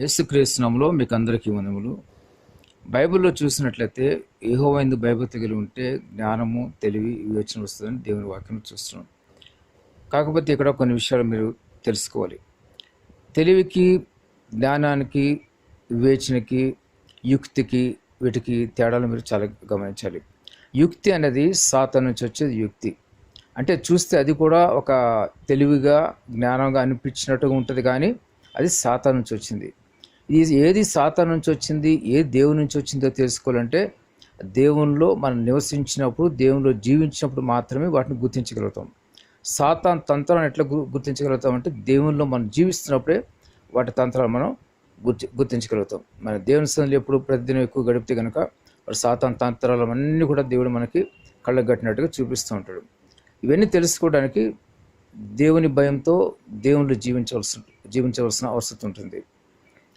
యేసుక్రీస్తునంలో మీకు అందరికీ వనములు బైబిల్లో చూసినట్లయితే ఏహోవైందు బైబిల్ తగిలి ఉంటే జ్ఞానము తెలివి వివేచన వస్తుందని దేవుని వాక్యం చూస్తున్నాం. కాకపోతే ఇక్కడ కొన్ని విషయాలు మీరు తెలుసుకోవాలి. తెలివికి జ్ఞానానికి వివేచనకి యుక్తికి వీటికి తేడాలు మీరు చాలా గమనించాలి. యుక్తి అనేది సాత నుంచి వచ్చేది యుక్తి. అంటే చూస్తే అది కూడా ఒక తెలివిగా జ్ఞానంగా అనిపించినట్టుగా ఉంటుంది కానీ అది సాతా నుంచి వచ్చింది. ఇది ఏది సాతా నుంచి వచ్చింది ఏది దేవుని నుంచి వచ్చిందో తెలుసుకోవాలంటే దేవునిలో మనం నివసించినప్పుడు దేవునిలో జీవించినప్పుడు మాత్రమే వాటిని గుర్తించగలుగుతాం. సాతాన్ తంత్రాన్ని ఎట్లా గు గుర్తించగలుగుతాం అంటే దేవునిలో మనం జీవిస్తున్నప్పుడే వాటి తంత్రాలు మనం గుర్తి గుర్తించగలుగుతాం. మన దేవుని సన్నిధిలో ఎప్పుడు ప్రతిదినం ఎక్కువ గడిపితే కనుక వాడు సాతాన్ తంత్రాలు అన్నీ కూడా దేవుడు మనకి కళ్ళకు కట్టినట్టుగా చూపిస్తూ ఉంటాడు. ఇవన్నీ తెలుసుకోవడానికి దేవుని భయంతో దేవుళ్ళు జీవించవలసి జీవించవలసిన అవసరం ఉంటుంది.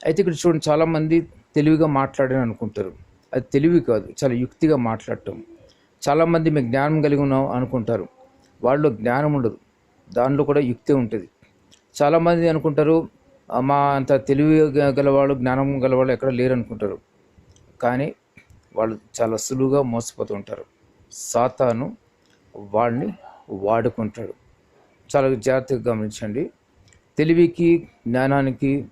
అయితే ఇక్కడ చూడండి చాలామంది తెలివిగా మాట్లాడని అనుకుంటారు. అది తెలివి కాదు చాలా యుక్తిగా మాట్లాడటం. చాలామంది మీకు జ్ఞానం కలిగి ఉన్నాం అనుకుంటారు. వాళ్ళు జ్ఞానం ఉండదు దానిలో కూడా యుక్తి ఉంటుంది. చాలామంది అనుకుంటారు మా అంత తెలివి గలవాళ్ళు జ్ఞానం గలవాళ్ళు ఎక్కడ లేరు అనుకుంటారు. కానీ వాళ్ళు చాలా సులువుగా మోసపోతూ ఉంటారు. సాతాను వాళ్ళని వాడుకుంటాడు. చాలా జాగ్రత్తగా గమనించండి. తెలివికి జ్ఞానానికి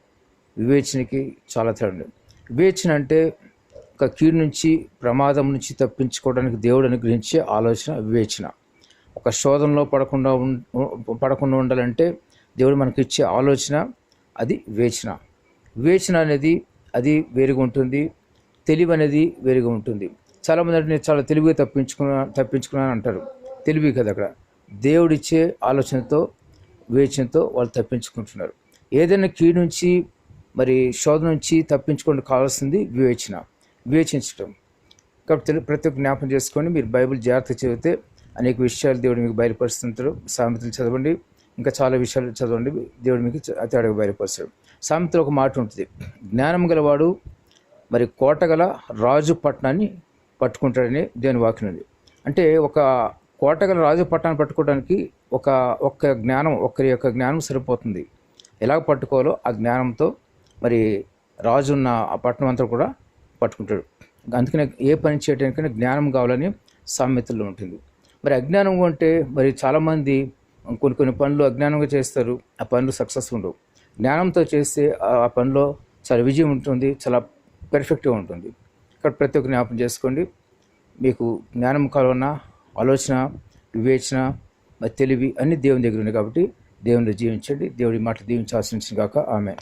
వివేచనకి చాలా తేడా ఉంది వివేచన అంటే ఒక కీడు నుంచి ప్రమాదం నుంచి తప్పించుకోవడానికి దేవుడు అనుగ్రహించే ఆలోచన వివేచన. ఒక శోధనలో పడకుండా పడకుండా ఉండాలంటే దేవుడు మనకి ఇచ్చే ఆలోచన అది వివేచన. వివేచన అనేది అది వేరుగా ఉంటుంది తెలివి అనేది వేరుగా ఉంటుంది. చాలామంది అంటే నేను చాలా తెలివిగా తప్పించుకున్నా తప్పించుకున్నాను అంటారు. తెలివి కదా అక్కడ. దేవుడిచ్చే ఆలోచనతో వివేచనతో వాళ్ళు తప్పించుకుంటున్నారు. ఏదైనా కీడు నుంచి మరి శోధన నుంచి తప్పించుకోవడానికి కావాల్సింది వివేచన. వివేచించడం కాబట్టి ప్రతి ఒక్క జ్ఞాపకం చేసుకొని మీరు బైబిల్ జాగ్రత్త చదివితే అనేక విషయాలు దేవుడు మీకు బయలుపరుస్తుంటారు సామెతలు చదవండి. ఇంకా చాలా విషయాలు చదవండి. దేవుడు మీకు అతి అడుగు బయలుపరుస్తాడు. సామెతలో ఒక మాట ఉంటుంది. జ్ఞానం గలవాడు మరి కోటగల రాజు పట్టణాన్ని పట్టుకుంటాడని దేవుని వాక్యం ఉంది. అంటే ఒక కోటగల రాజు పట్టణాన్ని పట్టుకోవడానికి ఒక ఒక్క జ్ఞానం ఒక్కరి యొక్క జ్ఞానం సరిపోతుంది. ఎలా పట్టుకోవాలో ఆ జ్ఞానంతో మరి రాజు ఉన్న ఆ పట్టణం అంతా కూడా పట్టుకుంటాడు. అందుకనే ఏ పని చేయడానికైనా జ్ఞానం కావాలని సామెతల్లో ఉంటుంది. మరి అజ్ఞానం అంటే మరి చాలామంది కొన్ని కొన్ని పనులు అజ్ఞానంగా చేస్తారు. ఆ పనులు సక్సెస్ ఉండవు. జ్ఞానంతో చేస్తే ఆ పనిలో చాలా విజయం ఉంటుంది చాలా పెర్ఫెక్ట్గా ఉంటుంది. ఇక్కడ ప్రతి ఒక్క జ్ఞాపకం చేసుకోండి. మీకు జ్ఞానం కలవన ఆలోచన వివేచన మరి తెలివి అన్నీ దేవుని దగ్గర ఉన్నాయి కాబట్టి దేవుని జీవించండి. దేవుడి మాట దీవించి కాక ఆమె